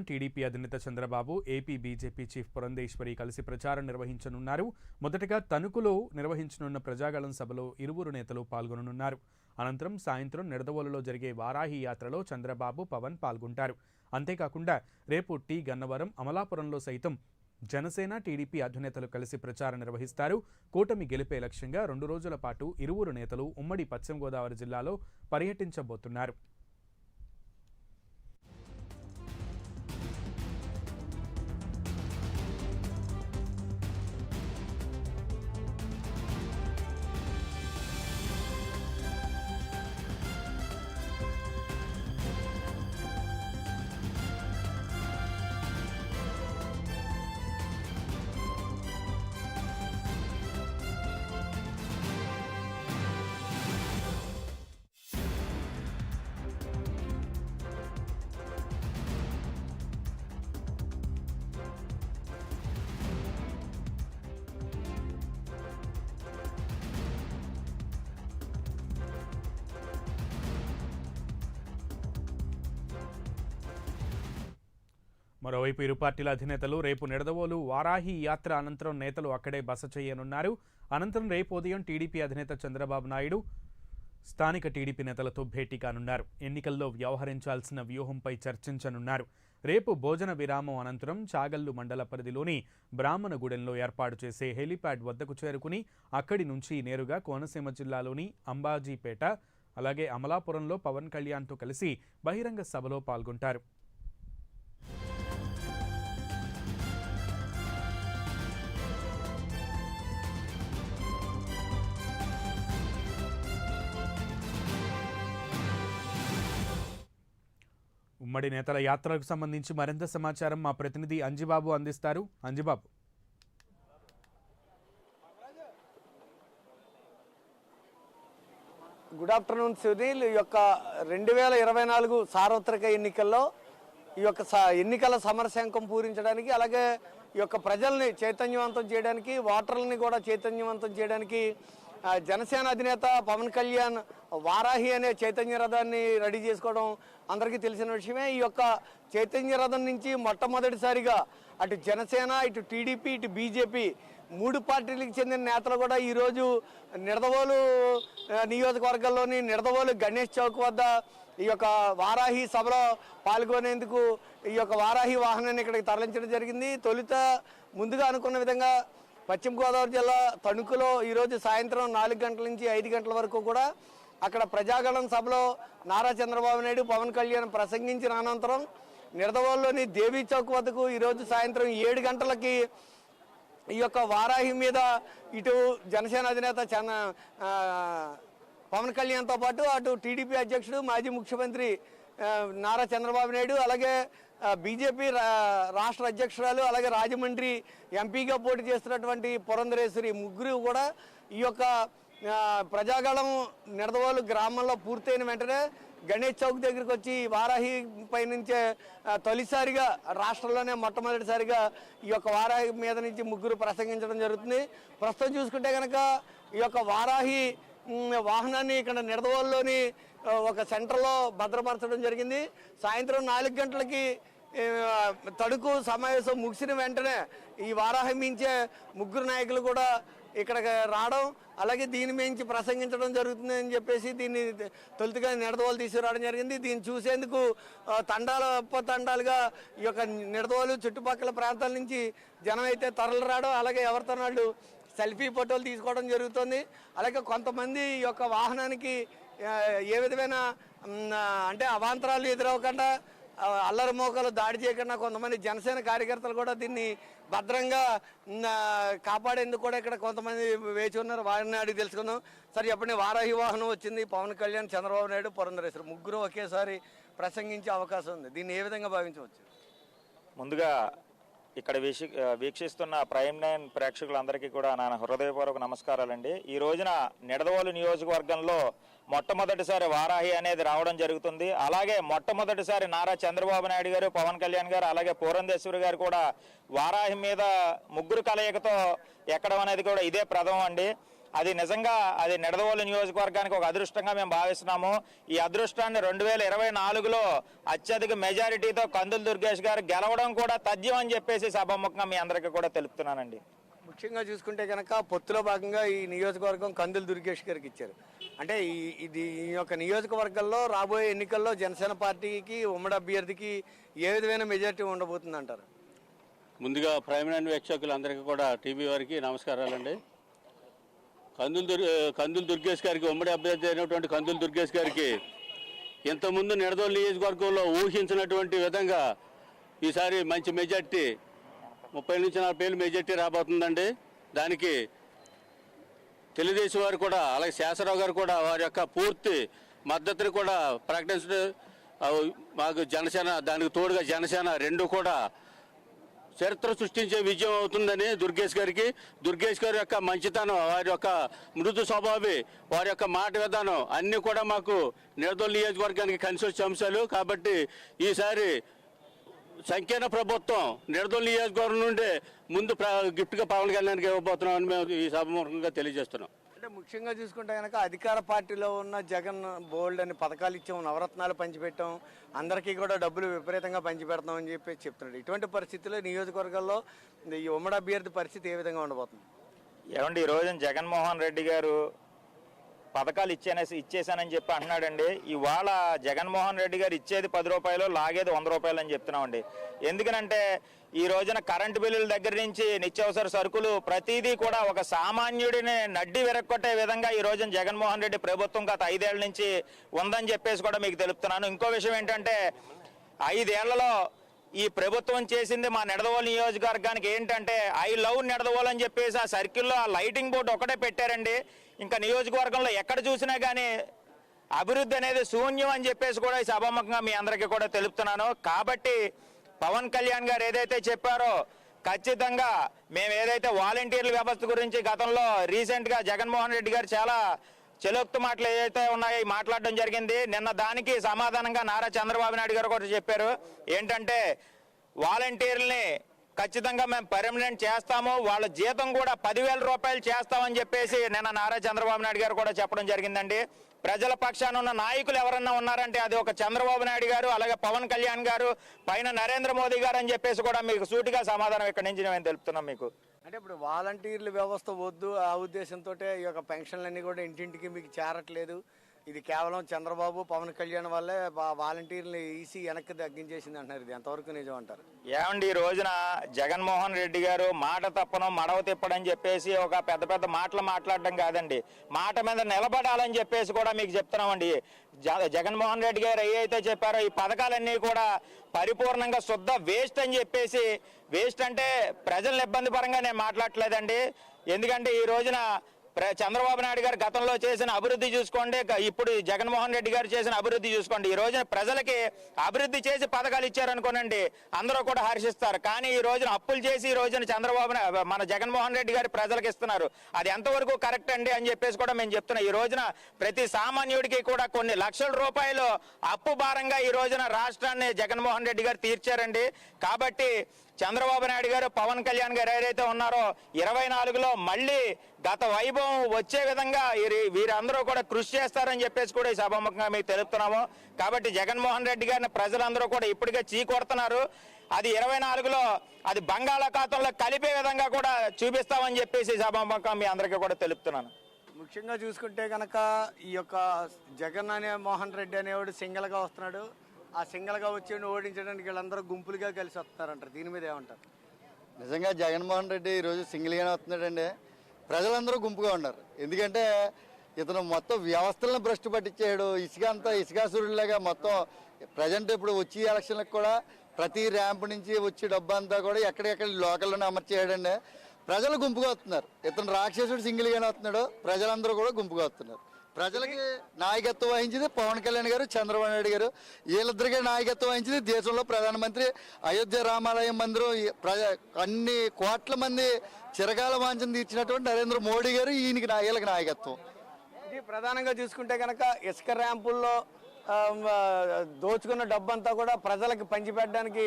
TDP అధినేత Chandrababu AP BJP chief Purandeswari కలిసి ప్రచారం నిర్వహించనున్నారు. మొదటగా తణుకులో నిర్వహించనున్న ప్రజాగళం సభలో ఇరువురు నేతలు పాల్గొననున్నారు. అనంతరం సాయంత్రం నిడదవోలులో జరిగే వారాహి యాత్రలో చంద్రబాబు పవన్ పాల్గొంటారు. అంతేకాకుండా రేపు టీ గన్నవరం అమలాపురంలో సైతం జనసేన టీడీపీ అధినేతలు కలిసి ప్రచారం నిర్వహిస్తారు. కూటమి గెలిపే లక్ష్యంగా రెండు రోజుల పాటు ఇరువురు నేతలు ఉమ్మడి పశ్చిమ గోదావరి జిల్లాలో పర్యటించబోతున్నారు. మరోవైపు ఇరు పార్టీల అధినేతలు రేపు నిడదవోలు వారాహి యాత్ర అనంతరం నేతలు అక్కడే బస చేయనున్నారు. అనంతరం రేపు ఉదయం టీడీపీ అధినేత చంద్రబాబు నాయుడు స్థానిక టీడీపీ నేతలతో భేటీ కానున్నారు. ఎన్నికల్లో వ్యవహరించాల్సిన వ్యూహంపై చర్చించనున్నారు. రేపు భోజన విరామం అనంతరం చాగల్లు మండల పరిధిలోని బ్రాహ్మణగూడెంలో ఏర్పాటు చేసే హెలీప్యాడ్ వద్దకు చేరుకుని అక్కడి నుంచి నేరుగా కోనసీమ జిల్లాలోని అంబాజీపేట అలాగే అమలాపురంలో పవన్ కళ్యాణ్తో కలిసి బహిరంగ సభలో పాల్గొంటారు. ఉమ్మడి నేతల యాత్రకు సంబంధించి మరింత సమాచారం మా ప్రతినిధి అంజిబాబు అందిస్తారు. అంజిబాబు. గుడ్ ఆఫ్టర్నూన్ సునీల్ ఈ యొక్క రెండు వేల ఇరవై నాలుగు సార్వత్రిక ఎన్నికల్లో ఈ యొక్క స- ఎన్నికల సమరశంకం పూరించడానికి అలాగే ఈ యొక్క ప్రజల్ని చైతన్యవంతం చేయడానికి ఓటర్లని కూడా చైతన్యవంతం చేయడానికి జనసేన అధినేత పవన్ కళ్యాణ్ వారాహి అనే చైతన్య రథాన్ని రెడీ చేసుకోవడం అందరికీ తెలిసిన విషయమే. ఈ యొక్క చైతన్య రథం నుంచి మొట్టమొదటిసారిగా అటు జనసేన ఇటు టీడీపీ ఇటు బీజేపీ మూడు పార్టీలకు చెందిన నేతలు కూడా ఈరోజు నిడదవోలు నియోజకవర్గంలోని నిడదవోలు గణేష్ చౌక్ వద్ద ఈ యొక్క వారాహి సభలో పాల్గొనేందుకు ఈ యొక్క వారాహి వాహనాన్ని ఇక్కడికి తరలించడం జరిగింది. తొలుత ముందుగా అనుకున్న విధంగా పశ్చిమ గోదావరి జిల్లా తణుకులో ఈరోజు సాయంత్రం నాలుగు గంటల నుంచి ఐదు గంటల వరకు కూడా అక్కడ ప్రజాగణం సభలో నారా చంద్రబాబు నాయుడు పవన్ కళ్యాణ్ ప్రసంగించిన అనంతరం నిడదవోలులోని దేవీ చౌక్ వద్దకు ఈరోజు సాయంత్రం ఏడు గంటలకి ఈ యొక్క వారాహి మీద ఇటు జనసేన అధినేత చంద పవన్ కళ్యాణ్తో పాటు అటు టీడీపీ అధ్యక్షుడు మాజీ ముఖ్యమంత్రి నారా చంద్రబాబు నాయుడు అలాగే బీజేపీ రా- రాష్ట్ర అధ్యక్షురాలు అలాగే రాజమండ్రి ఎంపీగా పోటీ చేస్తున్నటువంటి పురంధరేశ్వరి ముగ్గురు కూడా ఈ యొక్క ప్రజాగళం నిడదవోలు గ్రామంలో పూర్తయిన వెంటనే గణేష్ చౌక్ దగ్గరికి వచ్చి వారాహి పై నుంచే తొలిసారిగా రాష్ట్రంలోనే మొట్టమొదటిసారిగా ఈ యొక్క వారాహి మీద నుంచి ముగ్గురు ప్రసంగించడం జరుగుతుంది. ప్రస్తుతం చూసుకుంటే కనుక ఈ యొక్క వారాహి వాహనాన్ని ఇక్కడ నిడదవోలులోని ఒక సెంటర్లో భద్రపరచడం జరిగింది. సాయంత్రం నాలుగు గంటలకి తడుకు సమావేశం ముగిసిన వెంటనే ఈ వారాహం మించే ముగ్గురు నాయకులు కూడా ఇక్కడికి రావడం అలాగే దీని మించి ప్రసంగించడం జరుగుతుంది అని చెప్పేసి దీన్ని తొలుతుగా నిడదవోలు తీసుకురావడం జరిగింది. దీన్ని చూసేందుకు తండాల తండాలు తండాలుగా ఈ యొక్క నిడదవోలు చుట్టుపక్కల ప్రాంతాల నుంచి జనం అయితే తరలి రావడం అలాగే ఎవరితో వాళ్ళు సెల్ఫీ ఫోటోలు తీసుకోవడం జరుగుతుంది. అలాగే కొంతమంది ఈ యొక్క వాహనానికి ఏ విధమైన అంటే అవాంతరాలు ఎదురవ్వకుండా అల్లరి మోకలు దాడి చేయకుండా కొంతమంది జనసేన కార్యకర్తలు కూడా దీన్ని భద్రంగా కాపాడేందుకు కూడా ఇక్కడ కొంతమంది వేచి ఉన్నారు. వారిని అడిగి తెలుసుకుందాం. సరే చెప్పండి వారాహి వాహనం వచ్చింది. పవన్ కళ్యాణ్ చంద్రబాబు నాయుడు పురంధరేశ్వరు ముగ్గురు ఒకేసారి ప్రసంగించే అవకాశం ఉంది. దీన్ని ఏ విధంగా భావించవచ్చు? ముందుగా ఇక్కడ వీక్షి వీక్షిస్తున్న ప్రైమ్ నైన్ ప్రేక్షకులందరికీ కూడా నా హృదయపూర్వక నమస్కారాలండి. ఈ రోజున నిడదవోలు నియోజకవర్గంలో మొట్టమొదటిసారి వారాహి అనేది రావడం జరుగుతుంది. అలాగే మొట్టమొదటిసారి నారా చంద్రబాబు నాయుడు గారు పవన్ కళ్యాణ్ గారు అలాగే పూరంధేశ్వరి గారు కూడా వారాహి మీద ముగ్గురు కలయికతో ఎక్కడం అనేది కూడా ఇదే ప్రథమం అండి. అది నిజంగా అది నిడదవోలు నియోజకవర్గానికి ఒక అదృష్టంగా మేము భావిస్తున్నాము. ఈ అదృష్టాన్ని రెండు వేల ఇరవై నాలుగులో అత్యధిక మెజారిటీతో కందులు దుర్గేష్ గారు గెలవడం కూడా తథ్యం అని చెప్పేసి సభాముఖంగా మీ అందరికీ కూడా తెలుపుతున్నానండి. ముఖ్యంగా చూసుకుంటే కనుక పొత్తులో భాగంగా ఈ నియోజకవర్గం కందులు దుర్గేష్ గారికి ఇచ్చారు. అంటే ఈ ఇది ఈ యొక్క నియోజకవర్గంలో రాబోయే ఎన్నికల్లో జనసేన పార్టీకి ఉమ్మడి అభ్యర్థికి ఏ విధమైన మెజార్టీ ఉండబోతుంది అంటారు ముందుగా ప్రైమ్ వీక్షకులందరికీ కూడా టీవీ వారికి నమస్కారాలండి. కందులు దుర్ కందులు దుర్గేష్ గారికి ఉమ్మడి అభ్యర్థి అయినటువంటి కందులు దుర్గేష్ గారికి ఇంతకుముందు నిడదోలు నియోజకవర్గంలో ఊహించినటువంటి విధంగా ఈసారి మంచి మెజార్టీ ముప్పై నుంచి నలభై ఏళ్ళు మెజార్టీ రాబోతుందండి. దానికి తెలుగుదేశం వారు కూడా అలాగే శాసరావు గారు కూడా వారి యొక్క పూర్తి మద్దతుని కూడా ప్రకటించడం మాకు జనసేన దానికి తోడుగా జనసేన రెండు కూడా చరిత్ర సృష్టించే విజయం అవుతుందని దుర్గేష్ గారికి దుర్గేష్ గారి యొక్క మంచితనం వారి యొక్క మృదు స్వభావి వారి యొక్క మాట విధానం అన్నీ కూడా మాకు నిడదోలు నియోజకవర్గానికి కలిసి వచ్చే అంశాలు. కాబట్టి ఈసారి సంకీర్ణ ప్రభుత్వం నిడదోలు నియోజకవర్గం నుండి ముందు గిఫ్ట్గా పవన్ కళ్యాణ్కి ఇవ్వబోతున్నామని మేము ఈ సభముఖంగా తెలియజేస్తున్నాం. అంటే ముఖ్యంగా చూసుకుంటే కనుక అధికార పార్టీలో ఉన్న జగన్ బోల్డ్ అని పథకాలు ఇచ్చాం నవరత్నాలు పంచిపెట్టాం అందరికీ కూడా డబ్బులు విపరీతంగా పంచిపెడతాం అని చెప్పి చెప్తున్నాడు. ఇటువంటి పరిస్థితుల్లో నియోజకవర్గాల్లో ఈ ఉమ్మడి అభ్యర్థి పరిస్థితి ఏ విధంగా ఉండబోతుంది? ఏమండి ఈ రోజున జగన్మోహన్ రెడ్డి గారు పథకాలు ఇచ్చేసి ఇచ్చేసానని చెప్పి అంటున్నాడండి. ఇవాళ జగన్మోహన్ రెడ్డి గారు ఇచ్చేది పది రూపాయలు లాగేది వంద రూపాయలు అని చెప్తున్నామండి. ఎందుకనంటే ఈ రోజున కరెంటు బిల్లుల దగ్గర నుంచి నిత్యావసర సరుకులు ప్రతిదీ కూడా ఒక సామాన్యుడిని నడ్డి విరక్కొట్టే విధంగా ఈ రోజున జగన్మోహన్ రెడ్డి ప్రభుత్వం గత ఐదేళ్ళ నుంచి ఉందని చెప్పేసి కూడా మీకు తెలుపుతున్నాను. ఇంకో విషయం ఏంటంటే ఐదేళ్ళలో ఈ ప్రభుత్వం చేసింది మా నిడదవోలు నియోజకవర్గానికి ఏంటంటే ఐ లవ్ నిడదవోలు అని చెప్పేసి ఆ సర్కిల్లో ఆ లైటింగ్ బోర్డు ఒకటే పెట్టారండి. ఇంకా నియోజకవర్గంలో ఎక్కడ చూసినా కానీ అభివృద్ధి అనేది శూన్యం అని చెప్పేసి కూడా ఈ సభాముఖంగా మీ అందరికీ కూడా తెలుపుతున్నాను. కాబట్టి పవన్ కళ్యాణ్ గారు ఏదైతే చెప్పారో ఖచ్చితంగా మేము ఏదైతే వాలంటీర్ల వ్యవస్థ గురించి గతంలో రీసెంట్గా జగన్మోహన్ రెడ్డి గారు చాలా చెలోక్తు మాటలు ఏదైతే ఉన్నాయో మాట్లాడడం జరిగింది. నిన్న దానికి సమాధానంగా నారా చంద్రబాబు నాయుడు గారు కూడా చెప్పారు. ఏంటంటే వాలంటీర్లని ఖచ్చితంగా మేము పర్మనెంట్ చేస్తాము. వాళ్ళ జీతం కూడా పదివేల రూపాయలు చేస్తామని చెప్పేసి నిన్న నారా చంద్రబాబు నాయుడు గారు కూడా చెప్పడం జరిగిందండి. ప్రజల పక్షాన ఉన్న నాయకులు ఎవరన్నా ఉన్నారంటే అది ఒక చంద్రబాబు నాయుడు గారు అలాగే పవన్ కళ్యాణ్ గారు పైన నరేంద్ర మోదీ గారు అని చెప్పేసి కూడా మీకు సూటిగా సమాధానం ఇక్కడి నుంచి మేము తెలుపుతున్నాం మీకు. అంటే ఇప్పుడు వాలంటీర్ల వ్యవస్థ వద్దు ఆ ఉద్దేశంతో ఈ యొక్క పెన్షన్లన్నీ కూడా ఇంటింటికి మీకు చేరట్లేదు. ఇది కేవలం చంద్రబాబు పవన్ కళ్యాణ్ వల్లే వాలంటీర్లు ఈసీ వెనక్కి తగ్గించేసింది అంటున్నారు ఇది. ఎంతవరకు నిజం అంటారు. ఏమండి ఈ రోజున జగన్మోహన్ రెడ్డి గారు మాట తప్పను మడవ తిప్పడని చెప్పేసి ఒక పెద్ద పెద్ద మాటలు మాట్లాడడం కాదండి. మాట మీద నిలబడాలని చెప్పేసి కూడా మీకు చెప్తున్నామండి. జ- జగన్మోహన్ రెడ్డి గారు ఏవైతే చెప్పారో ఈ పథకాలన్నీ కూడా పరిపూర్ణంగా శుద్ధ వేస్ట్ అని చెప్పేసి వేస్ట్ అంటే ప్రజలను ఇబ్బంది పరంగా నేను మాట్లాడట్లేదండి. ఎందుకంటే ఈ రోజున చంద్రబాబు నాయుడు గారు గతంలో చేసిన అభివృద్ధి చూసుకోండి ఇప్పుడు జగన్మోహన్ రెడ్డి గారు చేసిన అభివృద్ధి చూసుకోండి. ఈ రోజున ప్రజలకి అభివృద్ధి చేసి పథకాలు ఇచ్చారనుకోనండి అందరూ కూడా హర్షిస్తారు. కానీ ఈ రోజున అప్పులు చేసి ఈ రోజున చంద్రబాబు మన జగన్మోహన్ రెడ్డి గారు ప్రజలకు ఇస్తున్నారు. అది ఎంతవరకు కరెక్ట్ అండి అని చెప్పేసి కూడా మేము చెప్తున్నాం. ఈ రోజున ప్రతి సామాన్యుడికి కూడా కొన్ని లక్షల రూపాయలు అప్పు భారంగా ఈ రోజున రాష్ట్రాన్ని జగన్మోహన్ రెడ్డి గారు తీర్చారండి. కాబట్టి చంద్రబాబు నాయుడు గారు పవన్ కళ్యాణ్ గారు ఏదైతే ఉన్నారో ఇరవై నాలుగులో మళ్ళీ గత వైభవం వచ్చే విధంగా వీరి- వీరందరూ కూడా కృషి చేస్తారని చెప్పేసి కూడా ఈ సభాముఖంగా మీకు తెలుపుతున్నాము. కాబట్టి జగన్మోహన్ రెడ్డి గారిని ప్రజలందరూ కూడా ఇప్పటికే చీకొడుతున్నారు అది ఇరవై నాలుగులో అది బంగాళాఖాతంలో కలిపే విధంగా కూడా చూపిస్తామని చెప్పేసి సభాముఖంగా మీ అందరికీ కూడా తెలుపుతున్నాను. ముఖ్యంగా చూసుకుంటే కనుక ఈ యొక్క జగన్ అనే మోహన్ రెడ్డి అనేవాడు సింగల్గా వస్తున్నాడు. ఆ సింగల్గా వచ్చి ఓడించడానికి వీళ్ళందరూ గుంపులుగా కలిసి వస్తున్నారంటారు దీని మీద ఏమంటారు? నిజంగా జగన్మోహన్ రెడ్డి ఈరోజు సింగిల్గానే వస్తున్నాడండి. ప్రజలందరూ గుంపుగా ఉన్నారు. ఎందుకంటే ఇతను మొత్తం వ్యవస్థలను భ్రష్టు పట్టించాడు. ఇసుక అంతా ఇసుకాసురుడిలాగా మొత్తం ప్రజెంట్ ఇప్పుడు వచ్చి ఎలక్షన్లకు కూడా ప్రతి ర్యాంప్ నుంచి వచ్చే డబ్బు అంతా కూడా ఎక్కడెక్కడ లోకల్లోనే అమర్చేయడండి ప్రజలు గుంపుగా వస్తున్నారు. ఇతను రాక్షసుడు సింగిల్గానే వస్తున్నాడు. ప్రజలందరూ కూడా గుంపుగా వస్తున్నారు. ప్రజలకి నాయకత్వం వహించింది పవన్ కళ్యాణ్ గారు చంద్రబాబు నాయుడు గారు. వీళ్ళిద్దరికీ నాయకత్వం వహించింది దేశంలో ప్రధానమంత్రి అయోధ్య రామాలయం మందిరం. ప్రజ అన్ని కోట్ల మంది చిరకాల వాంఛన తీర్చినటువంటి నరేంద్ర మోడీ గారు ఈయనకి వీళ్ళకి నాయకత్వం. ఇది ప్రధానంగా చూసుకుంటే కనుక ఇసుక ర్యాంపుల్లో దోచుకున్న డబ్బంతా కూడా ప్రజలకు పంచిపెట్టడానికి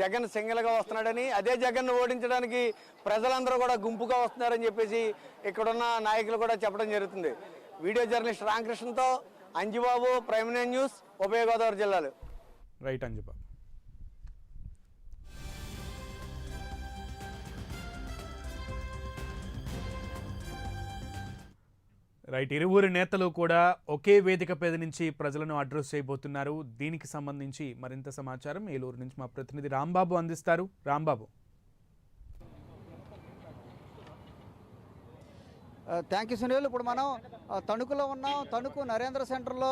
జగన్ సింగిల్గా వస్తున్నాడని అదే జగన్ ఓడించడానికి ప్రజలందరూ కూడా గుంపుగా వస్తున్నారని చెప్పేసి ఇక్కడున్న నాయకులు కూడా చెప్పడం జరుగుతుంది. వీడియో జర్నలిస్ట్ రామకృష్ణతో అంజుబాబు ప్రైమ్ నైన్ న్యూస్ ఉభయ గోదావరి జిల్లాలు. రైట్ అంజిబాబు. రైట్ ఇరువురు నేతలు కూడా ఒకే వేదిక పేద నుంచి ప్రజలను అడ్రస్ చేయబోతున్నారు. దీనికి సంబంధించి మరింత సమాచారం ఏలూరు నుంచి మా ప్రతినిధి రాంబాబు అందిస్తారు. రాంబాబు. Thank you Sunil. ఇప్పుడు మనం తణుకులో ఉన్నాం. తణుకు నరేంద్ర సెంటర్లో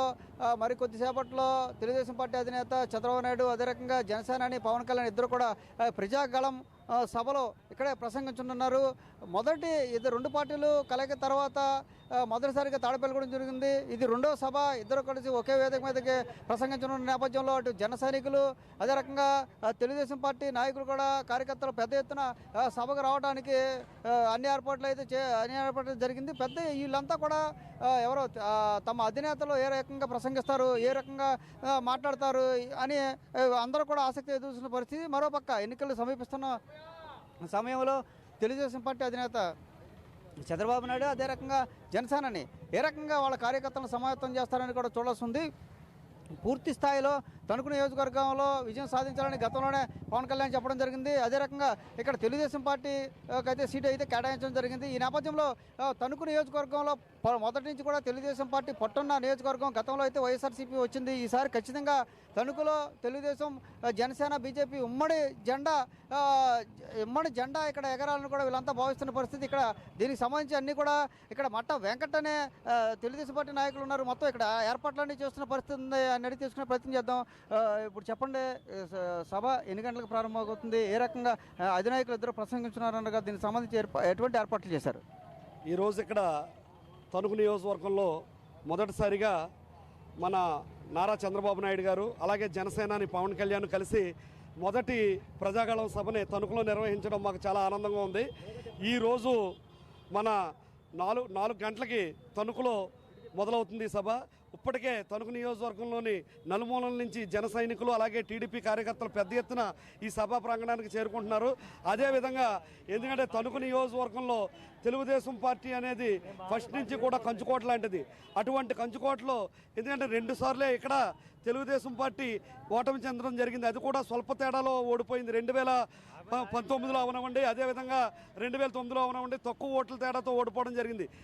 మరి కొద్దిసేపట్లో తెలుగుదేశం పార్టీ అధినేత చంద్రబాబు నాయుడు అదే రకంగా జనసేనాని పవన్ కళ్యాణ్ ఇద్దరు కూడా ప్రజాగళం సభలో ఇక్కడే ప్రసంగించనున్నారు. మొదటి ఇది రెండు పార్టీలు కలయిక తర్వాత మొదటిసారిగా తాడపల్లిగూడెం జరిగింది. ఇది రెండో సభ ఇద్దరు కలిసి ఒకే వేదిక మీదకి ప్రసంగించనున్న నేపథ్యంలో అటు జన సైనికులు అదే రకంగా తెలుగుదేశం పార్టీ నాయకులు కూడా కార్యకర్తలు పెద్ద ఎత్తున సభకు రావడానికి అన్ని ఏర్పాట్లు అయితే చే అన్ని ఏర్పాట్లు జరిగింది. పెద్ద వీళ్ళంతా కూడా ఎవరో తమ అధినేతలు ఏ రకంగా ప్రసంగిస్తారు ఏ రకంగా మాట్లాడతారు అని అందరూ కూడా ఆసక్తి ఎదురుస్తున్న పరిస్థితి. మరోపక్క ఎన్నికలు సమీపిస్తున్న సమయంలో తెలుగుదేశం పార్టీ అధినేత చంద్రబాబు నాయుడు అదే రకంగా జనసేనని ఏ రకంగా వాళ్ళ కార్యకర్తలను సమాయత్తం చేస్తారని కూడా చూడాల్సి ఉంది. పూర్తి స్థాయిలో తణుకు నియోజకవర్గంలో విజయం సాధించాలని గతంలోనే పవన్ కళ్యాణ్ చెప్పడం జరిగింది. అదే రకంగా ఇక్కడ తెలుగుదేశం పార్టీ అయితే సీటు అయితే కేటాయించడం జరిగింది. ఈ నేపథ్యంలో తణుకు నియోజకవర్గంలో మొదటి నుంచి కూడా తెలుగుదేశం పార్టీ పట్టున్న నియోజకవర్గం గతంలో అయితే వైఎస్ఆర్సీపీ వచ్చింది. ఈసారి ఖచ్చితంగా తణుకులో తెలుగుదేశం జనసేన బీజేపీ ఉమ్మడి జెండా ఉమ్మడి జెండా ఇక్కడ ఎగరాలని కూడా వీళ్ళంతా భావిస్తున్న పరిస్థితి ఇక్కడ. దీనికి సంబంధించి అన్ని కూడా ఇక్కడ మట్ట వెంకట్ అనే తెలుగుదేశం పార్టీ నాయకులు ఉన్నారు. మొత్తం ఇక్కడ ఏర్పాట్లన్నీ చేస్తున్న పరిస్థితి ఉంది అని అడిగి తీసుకునే ప్రయత్నం చేద్దాం. ఇప్పుడు చెప్పండి సభ ఎన్ని గంటలకు ప్రారంభమవుతుంది? ఏ రకంగా అధినాయకులు ఇద్దరు ప్రసంగించున్నారనగా దీనికి సంబంధించి ఎటువంటి ఏర్పాట్లు చేశారు? ఈరోజు ఇక్కడ తణుకు నియోజకవర్గంలో మొదటిసారిగా మన నారా చంద్రబాబు నాయుడు గారు అలాగే జనసేనాని పవన్ కళ్యాణ్ కలిసి మొదటి ప్రజాగళం సభని తణుకులో నిర్వహించడం మాకు చాలా ఆనందంగా ఉంది. ఈరోజు మన నాలుగు నాలుగు గంటలకి తణుకులో మొదలవుతుంది ఈ సభ. ఇప్పటికే తణుకు నియోజకవర్గంలోని నలుమూలల నుంచి జన సైనికులు అలాగే టీడీపీ కార్యకర్తలు పెద్ద ఎత్తున ఈ సభా ప్రాంగణానికి చేరుకుంటున్నారు. అదేవిధంగా ఎందుకంటే తణుకు నియోజకవర్గంలో తెలుగుదేశం పార్టీ అనేది ఫస్ట్ నుంచి కూడా కంచుకోట లాంటిది. అటువంటి కంచుకోటలో ఎందుకంటే రెండు సార్లే ఇక్కడ తెలుగుదేశం పార్టీ ఓటమి చెందడం జరిగింది. అది కూడా స్వల్ప తేడాలో ఓడిపోయింది. రెండు వేల పంతొమ్మిదిలో అవనవ్వండి. అదేవిధంగా రెండు వేల తొమ్మిదిలో అవనవ్వండి. తక్కువ ఓట్ల తేడాతో ఓడిపోవడం జరిగింది.